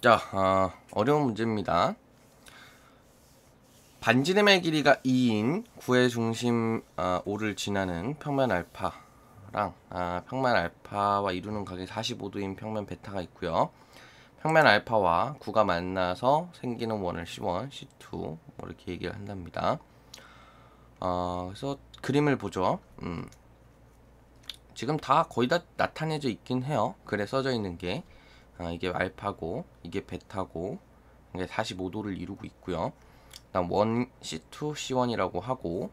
자, 어, 어려운 문제입니다. 반지름의 길이가 2인 9의 중심 어, 5를 지나는 평면 알파랑 아, 평면 알파와 이루는 각이 45도인 평면 베타가 있고요. 평면 알파와 9가 만나서 생기는 원을 C1, C2 뭐 이렇게 얘기를 한답니다. 어, 그래서 그림을 보죠. 음. 지금 다 거의 다 나타내져 있긴 해요. 글에 써져 있는 게 어, 이게 알파고 이게 베타고 이게 45도를 이루고 있고요. 그다음 1 C2 C1이라고 하고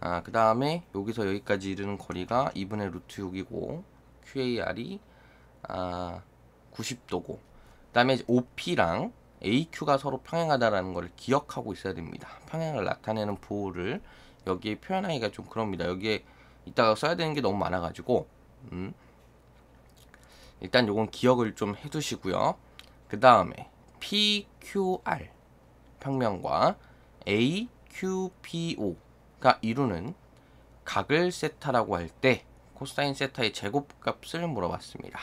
아, 그 다음에 여기서 여기까지 이르는 거리가 2분의 루트 6이고 QAR이 아, 90도고 그 다음에 OP랑 AQ가 서로 평행하다라는 걸 기억하고 있어야 됩니다. 평행을 나타내는 보호를 여기에 표현하기가 좀 그럽니다. 여기에 이따가 써야 되는 게 너무 많아가지고 음. 일단 요건 기억을 좀 해두시고요. 그 다음에 PQR 평면과 AQPO가 이루는 각을 세타라고 할 때 코사인 세타의 제곱값을 물어봤습니다.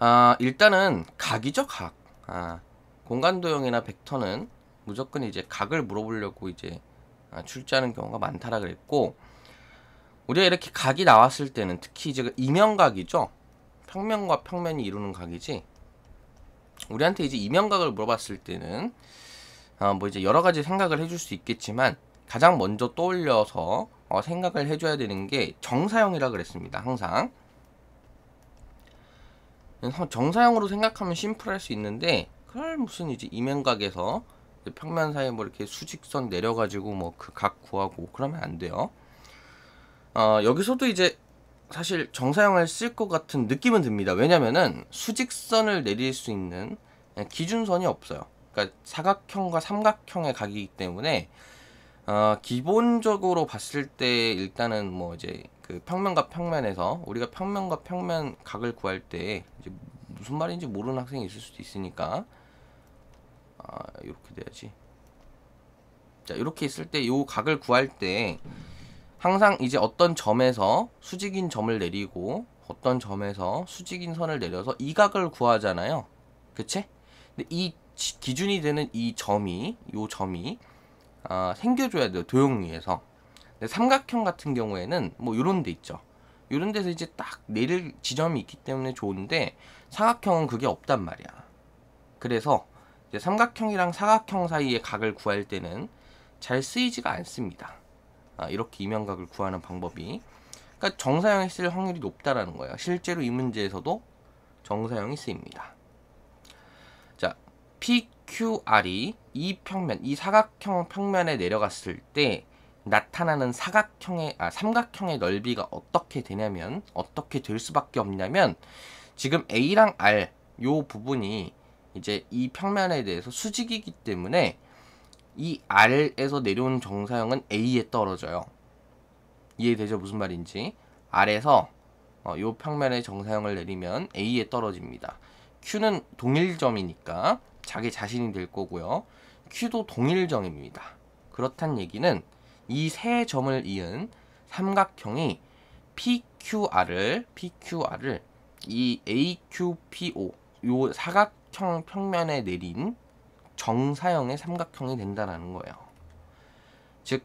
아, 일단은 각이죠, 각. 아, 공간 도형이나 벡터는 무조건 이제 각을 물어보려고 이제 아, 출제하는 경우가 많다라 그랬고 우리가 이렇게 각이 나왔을 때는 특히 이제 그 이면각이죠. 평면과 평면이 이루는 각이지. 우리한테 이제 이면각을 물어봤을 때는 어, 뭐 이제 여러 가지 생각을 해줄 수 있겠지만 가장 먼저 떠올려서 어, 생각을 해줘야 되는 게 정사형이라 그랬습니다. 항상 정사형으로 생각하면 심플할 수 있는데 그걸 무슨 이제 이면각에서 평면 사이에 뭐 이렇게 수직선 내려가지고 뭐 그 각 구하고 그러면 안 돼요. 어, 여기서도 이제 사실 정사형을 쓸 것 같은 느낌은 듭니다. 왜냐면은 수직선을 내릴 수 있는 기준선이 없어요. 그러니까 사각형과 삼각형의 각이기 때문에 어, 기본적으로 봤을 때 일단은 뭐 이제 그 평면과 평면에서 우리가 평면과 평면 각을 구할 때 이제 무슨 말인지 모르는 학생이 있을 수도 있으니까 아, 이렇게 돼야지. 자, 이렇게 있을 때 요 각을 구할 때 항상 이제 어떤 점에서 수직인 점을 내리고 어떤 점에서 수직인 선을 내려서 이 각을 구하잖아요. 그치? 근데 이 기준이 되는 이 점이 요 점이 아, 생겨줘야 돼요. 도형 위에서. 근데 삼각형 같은 경우에는 뭐 요런 데 있죠. 요런 데서 이제 딱 내릴 지점이 있기 때문에 좋은데 사각형은 그게 없단 말이야. 그래서 삼각형이랑 사각형 사이의 각을 구할 때는 잘 쓰이지가 않습니다. 아, 이렇게 이면각을 구하는 방법이 그러니까 정사형이 쓸 확률이 높다라는 거예요. 실제로 이 문제에서도 정사형이 쓰입니다. 자, PQR이 이 평면, 이 사각형 평면에 내려갔을 때 나타나는 사각형의 아 삼각형의 넓이가 어떻게 되냐면 어떻게 될 수밖에 없냐면 지금 A랑 R 요 부분이 이제 이 평면에 대해서 수직이기 때문에 이 R에서 내려온 정사형은 A에 떨어져요. 이해되죠? 무슨 말인지. R에서 어, 요 평면의 정사형을 내리면 A에 떨어집니다. Q는 동일점이니까 자기 자신이 될 거고요. Q도 동일점입니다. 그렇단 얘기는 이 세 점을 이은 삼각형이 PQR을 PQR을 이 AQPO 요 사각형 평면에 내린 정사형의 삼각형이 된다는 거예요. 즉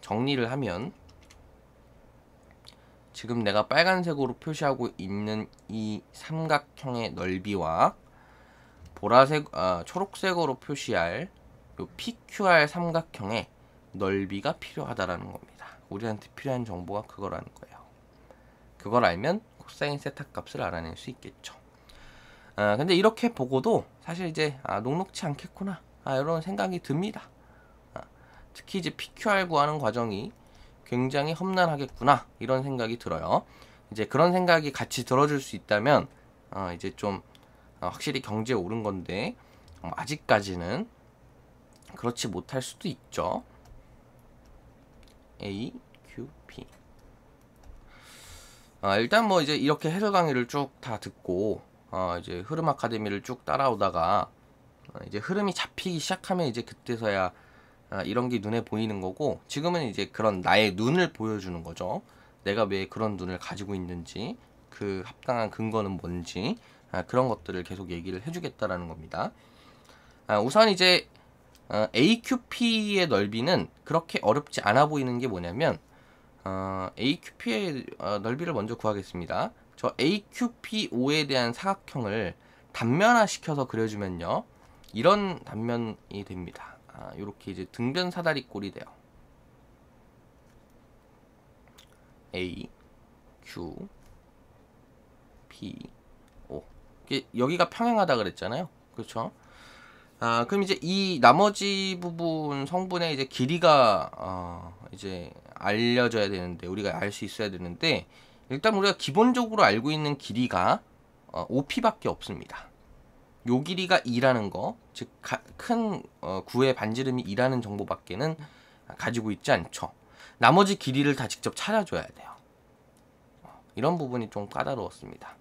정리를 하면 지금 내가 빨간색으로 표시하고 있는 이 삼각형의 넓이와 보라색, 아, 초록색으로 표시할 요 PQR 삼각형의 넓이가 필요하다라는 겁니다. 우리한테 필요한 정보가 그거라는 거예요. 그걸 알면 코사인 세타 값을 알아낼 수 있겠죠. 아, 근데 이렇게 보고도 사실 이제 아, 녹록치 않겠구나 아, 이런 생각이 듭니다. 아, 특히 이제 PQR 구하는 과정이 굉장히 험난하겠구나 이런 생각이 들어요. 이제 그런 생각이 같이 들어줄 수 있다면 어, 이제 좀 어, 확실히 경제에 오른 건데 어, 아직까지는 그렇지 못할 수도 있죠. A, Q, P. 아, 일단 뭐 이제 이렇게 해설 강의를 쭉 다 듣고 어, 이제 흐름 아카데미를 쭉 따라오다가 어, 이제 흐름이 잡히기 시작하면 이제 그때서야 아, 이런 게 눈에 보이는 거고 지금은 이제 그런 나의 눈을 보여주는 거죠. 내가 왜 그런 눈을 가지고 있는지 그 합당한 근거는 뭔지 아, 그런 것들을 계속 얘기를 해주겠다라는 겁니다. 아, 우선 이제 어, AQP의 넓이는 그렇게 어렵지 않아 보이는 게 뭐냐면 어, AQP의 어, 넓이를 먼저 구하겠습니다. 저 AQP5에 대한 사각형을 단면화시켜서 그려주면요. 이런 단면이 됩니다. 아, 이렇게 이제 등변 사다리 꼴이 돼요. A, Q, P, O. 여기가 평행하다 그랬잖아요. 그렇죠? 아, 그럼 이제 이 나머지 부분 성분의 이제 길이가 어, 이제 알려져야 되는데 우리가 알 수 있어야 되는데 일단 우리가 기본적으로 알고 있는 길이가 어, OP밖에 없습니다. 요 길이가 2라는 거, 즉큰 어, 구의 반지름이 2라는 정보밖에는 가지고 있지 않죠. 나머지 길이를 다 직접 찾아줘야 돼요. 어, 이런 부분이 좀 까다로웠습니다.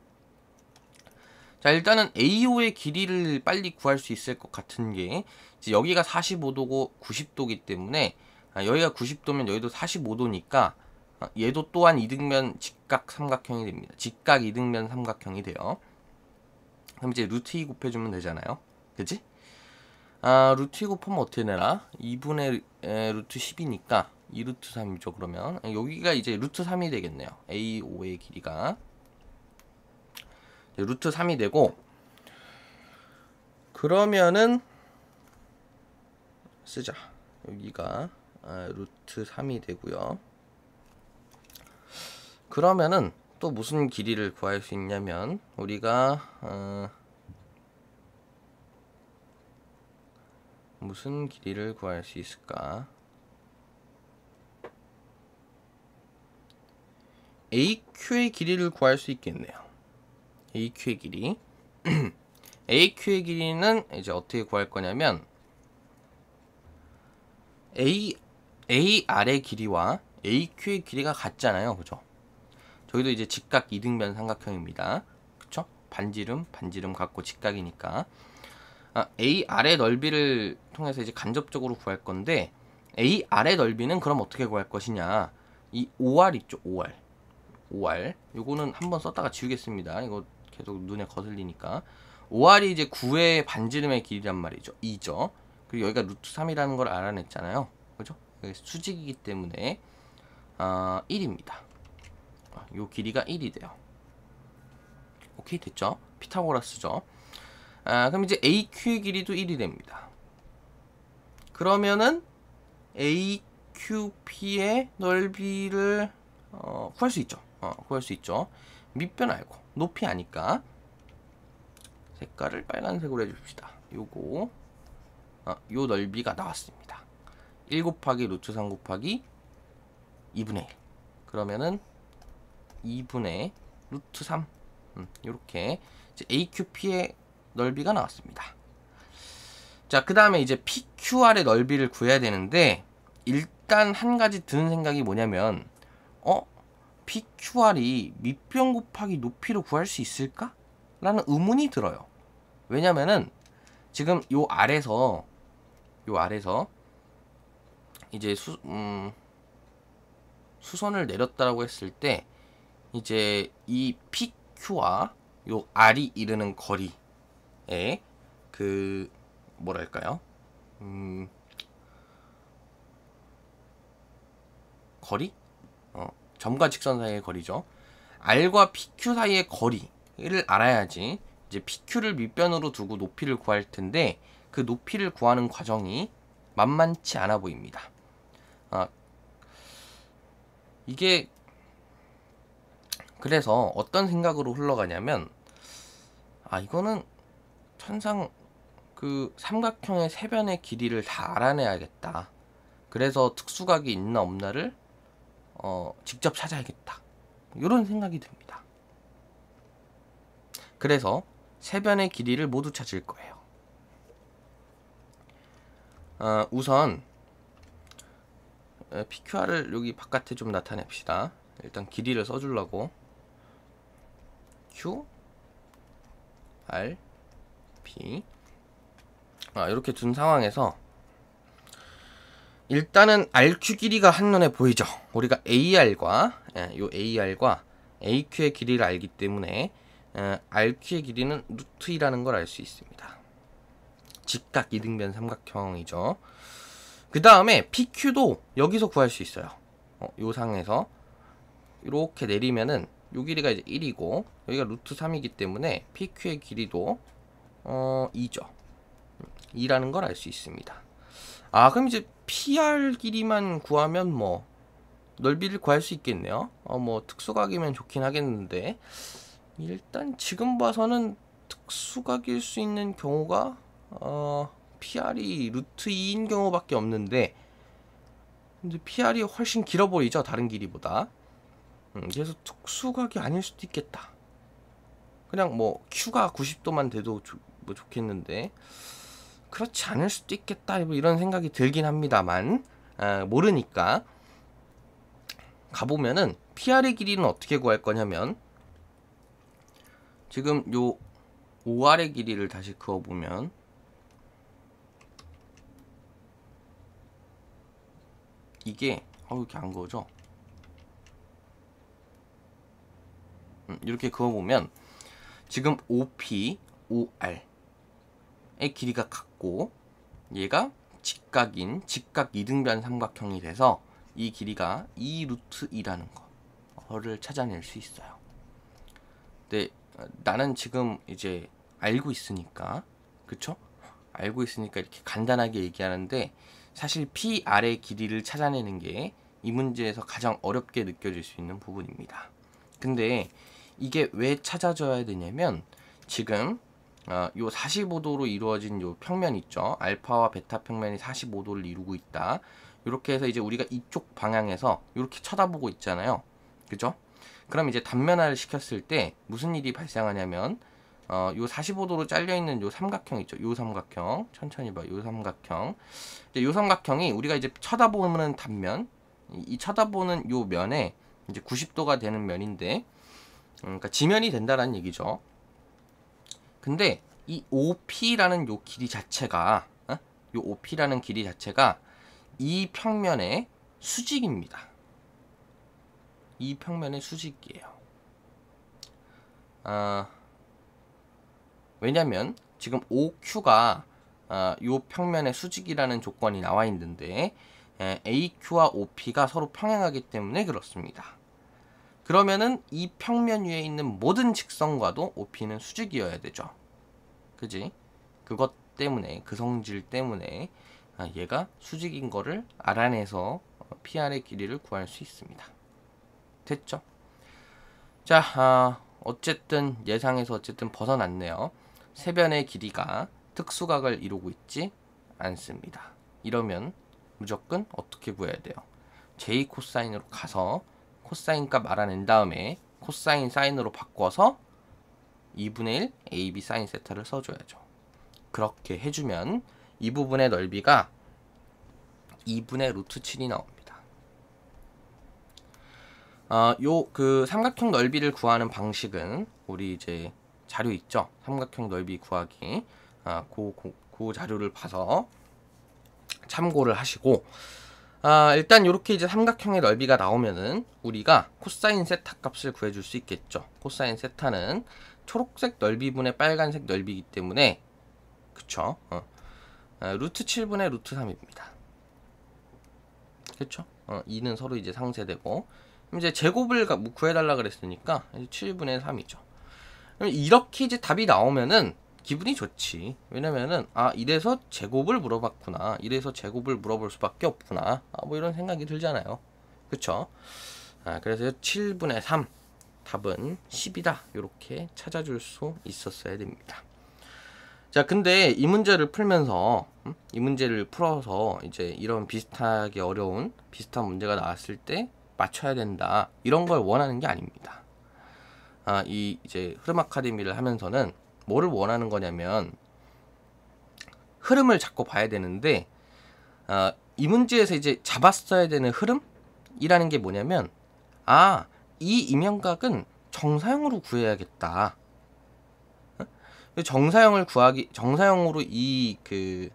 자 일단은 AO의 길이를 빨리 구할 수 있을 것 같은 게 여기가 45도고 90도기 때문에 아, 여기가 90도면 여기도 45도니까 아, 얘도 또한 이등변 직각 삼각형이 됩니다. 직각 이등변 삼각형이 돼요. 그럼 이제 루트 2 곱해주면 되잖아요. 그치? 아, 루트 2 곱하면 어떻게 되나? 2분의 에, 루트 10이니까 2루트 3이죠, 그러면. 여기가 이제 루트 3이 되겠네요. A5의 길이가. 루트 3이 되고 그러면은 쓰자 여기가 아, 루트 3이 되고요 그러면은 또 무슨 길이를 구할 수 있냐면 우리가 어, 무슨 길이를 구할 수 있을까 AQ의 길이를 구할 수 있겠네요 AQ의 길이 AQ의 길이는 이제 어떻게 구할 거냐면 A AR의 길이와 AQ의 길이가 같잖아요. 그죠? 저희도 이제 직각 이등변 삼각형입니다. 그쵸? 반지름, 반지름 같고 직각이니까. 아, AR의 넓이를 통해서 이제 간접적으로 구할 건데 AR의 넓이는 그럼 어떻게 구할 것이냐? 이 OR 있죠, OR. OR. 요거는 한번 썼다가 지우겠습니다. 이거 계속 눈에 거슬리니까 5R이 이제 9의 반지름의 길이란 말이죠 2죠 그리고 여기가 루트 3이라는 걸 알아냈잖아요 그죠 수직이기 때문에 아, 1입니다 아, 요 길이가 1이 돼요. 오케이 됐죠? 피타고라스죠. 아, 그럼 이제 AQ의 길이도 1이 됩니다. 그러면은 AQP의 넓이를 어, 구할 수 있죠. 어, 구할 수 있죠. 밑변 알고 높이 아니까 색깔을 빨간색으로 해줍시다. 요거 아, 요 넓이가 나왔습니다. 1 곱하기 루트 3 곱하기 2분의 1 그러면은 2분의 루트 3 음, 이렇게 AQP의 넓이가 나왔습니다. 자, 그 다음에 이제 PQR의 넓이를 구해야 되는데 일단 한 가지 드는 생각이 뭐냐면 어? PQR이 밑변 곱하기 높이로 구할 수 있을까? 라는 의문이 들어요. 왜냐면은 지금 요 아래서 요 아래서 이제 수, 음, 수선을 내렸다라고 했을 때 이제 이 PQ와 요 R이 이르는 거리에 그 뭐랄까요? 음, 거리? 점과 직선 사이의 거리죠. R과 PQ 사이의 거리를 알아야지 이제 PQ를 밑변으로 두고 높이를 구할 텐데 그 높이를 구하는 과정이 만만치 않아 보입니다. 아, 이게 그래서 어떤 생각으로 흘러가냐면 아 이거는 천상 그 삼각형의 세변의 길이를 다 알아내야겠다. 그래서 특수각이 있나 없나를 어, 직접 찾아야겠다. 이런 생각이 듭니다. 그래서 세변의 길이를 모두 찾을 거예요. 어, 우선 PQR을 여기 바깥에 좀 나타냅시다. 일단 길이를 써주려고 Q R P 아, 이렇게 둔 상황에서 일단은 RQ 길이가 한눈에 보이죠. 우리가 AR과 예, 요 AR과 AQ의 길이를 알기 때문에 어, RQ의 길이는 루트 2라는 걸 알 수 있습니다. 직각 이등변 삼각형이죠. 그 다음에 PQ도 여기서 구할 수 있어요. 어, 요 상에서 이렇게 내리면은 요 길이가 이제 1이고 여기가 루트 3이기 때문에 PQ의 길이도 어 2죠. 2라는 걸 알 수 있습니다. 아 그럼 이제 PR 길이만 구하면 뭐 넓이를 구할 수 있겠네요. 어 뭐 특수각이면 좋긴 하겠는데 일단 지금 봐서는 특수각일 수 있는 경우가 어 PR이 루트 2인 경우밖에 없는데 근데 PR이 훨씬 길어 보이죠 다른 길이보다 음, 그래서 특수각이 아닐 수도 있겠다. 그냥 뭐 Q가 90도만 돼도 조, 뭐 좋겠는데 그렇지 않을 수도 있겠다. 뭐 이런 생각이 들긴 합니다만 아, 모르니까. 가보면은 PR의 길이는 어떻게 구할 거냐면 지금 요 OR의 길이를 다시 그어보면 이게 어 이렇게 안 그어져 음, 이렇게 그어보면 지금 OP, OR의 길이가 같고 얘가 직각인 직각 이등변 삼각형이 돼서 이 길이가 2 루트 2라는 거를 찾아낼 수 있어요. 근데 나는 지금 이제 알고 있으니까 그쵸? 알고 있으니까 이렇게 간단하게 얘기하는데 사실 PR의 길이를 찾아내는 게 이 문제에서 가장 어렵게 느껴질 수 있는 부분입니다. 근데 이게 왜 찾아져야 되냐면 지금 어, 요 45도로 이루어진 요 평면 있죠. 알파와 베타 평면이 45도를 이루고 있다. 이렇게 해서 이제 우리가 이쪽 방향에서 이렇게 쳐다보고 있잖아요. 그죠? 그럼 이제 단면화를 시켰을 때 무슨 일이 발생하냐면 어, 요 45도로 잘려 있는 요 삼각형 있죠. 요 삼각형. 천천히 봐. 요 삼각형. 이제 요 삼각형이 우리가 이제 쳐다보는 단면 이, 이 쳐다보는 요 면에 이제 90도가 되는 면인데 음, 그러니까 지면이 된다라는 얘기죠. 근데 이 OP라는 요 길이 자체가 어? 요 OP라는 길이 자체가 이 평면의 수직입니다. 이 평면의 수직이에요. 아, 왜냐면 지금 OQ가 아, 요 평면의 수직이라는 조건이 나와 있는데 에, AQ와 OP가 서로 평행하기 때문에 그렇습니다. 그러면은 이 평면 위에 있는 모든 직선과도 OP는 수직이어야 되죠. 그지? 그것 때문에 그 성질 때문에 아, 얘가 수직인 거를 알아내서 PR의 길이를 구할 수 있습니다. 됐죠? 자, 아, 어쨌든 예상에서 어쨌든 벗어났네요. 세변의 길이가 특수각을 이루고 있지 않습니다. 이러면 무조건 어떻게 구해야 돼요? J 코사인으로 가서 코사인 값 알아낸 다음에 코사인 사인으로 바꿔서 2분의 1 AB 사인 세타를 써줘야죠. 그렇게 해주면 이 부분의 넓이가 2분의 루트 7이 나옵니다. 어, 요그 삼각형 넓이를 구하는 방식은 우리 이제 자료 있죠? 삼각형 넓이 구하기. 아, 그, 그, 그 자료를 봐서 참고를 하시고 아, 일단 이렇게 이제 삼각형의 넓이가 나오면은 우리가 코사인 세타 값을 구해줄 수 있겠죠. 코사인 세타는 초록색 넓이분의 빨간색 넓이기 때문에 그쵸? 어. 아, 루트 7분의 루트 3입니다. 그쵸? 어, 2는 서로 이제 상쇄되고 이제 제곱을 구해달라 그랬으니까 7분의 3이죠. 이렇게 이제 답이 나오면은 기분이 좋지. 왜냐면은 아 이래서 제곱을 물어봤구나. 이래서 제곱을 물어볼 수밖에 없구나. 아, 뭐 이런 생각이 들잖아요. 그쵸? 아, 그래서 7분의 3 답은 10이다. 이렇게 찾아줄 수 있었어야 됩니다. 자, 근데 이 문제를 풀면서 음? 이 문제를 풀어서 이제 이런 비슷하게 어려운 비슷한 문제가 나왔을 때 맞춰야 된다. 이런 걸 원하는 게 아닙니다. 아, 이 이제 흐름 아카데미를 하면서는 뭐를 원하는 거냐면 흐름을 잡고 봐야 되는데 아, 이 문제에서 이제 잡았어야 되는 흐름이라는 게 뭐냐면 아, 이 이면각은 정사형으로 구해야겠다. 어? 정사형을 구하기 정사형으로 이그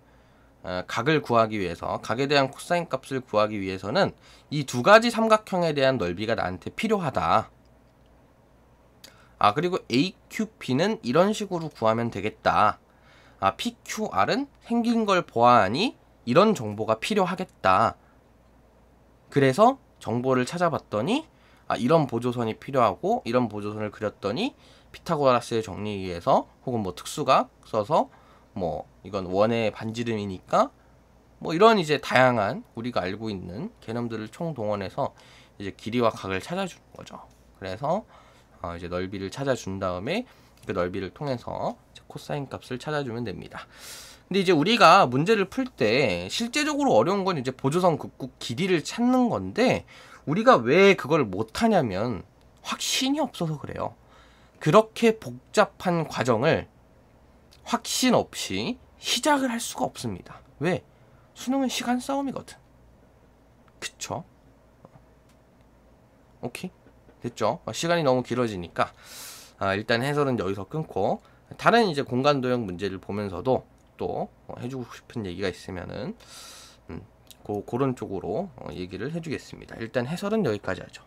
어, 각을 구하기 위해서 각에 대한 코사인 값을 구하기 위해서는 이 두 가지 삼각형에 대한 넓이가 나한테 필요하다. 아 그리고 AQP는 이런 식으로 구하면 되겠다. 아 PQR은 생긴 걸 보아하니 이런 정보가 필요하겠다. 그래서 정보를 찾아봤더니 아 이런 보조선이 필요하고 이런 보조선을 그렸더니 피타고라스의 정리에 의해서 혹은 뭐 특수각 써서 뭐 이건 원의 반지름이니까 뭐 이런 이제 다양한 우리가 알고 있는 개념들을 총동원해서 이제 길이와 각을 찾아주는 거죠. 그래서 어 이제 넓이를 찾아준 다음에 그 넓이를 통해서 코사인 값을 찾아주면 됩니다. 근데 이제 우리가 문제를 풀 때 실제적으로 어려운 건 이제 보조선 극구 길이를 찾는 건데 우리가 왜 그걸 못하냐면 확신이 없어서 그래요. 그렇게 복잡한 과정을 확신 없이 시작을 할 수가 없습니다. 왜? 수능은 시간 싸움이거든. 그쵸? 오케이? 됐죠? 어, 시간이 너무 길어지니까 아, 일단 해설은 여기서 끊고 다른 이제 공간 도형 문제를 보면서도 또 어, 해주고 싶은 얘기가 있으면은 음, 고, 그런 쪽으로 어, 얘기를 해주겠습니다. 일단 해설은 여기까지 하죠.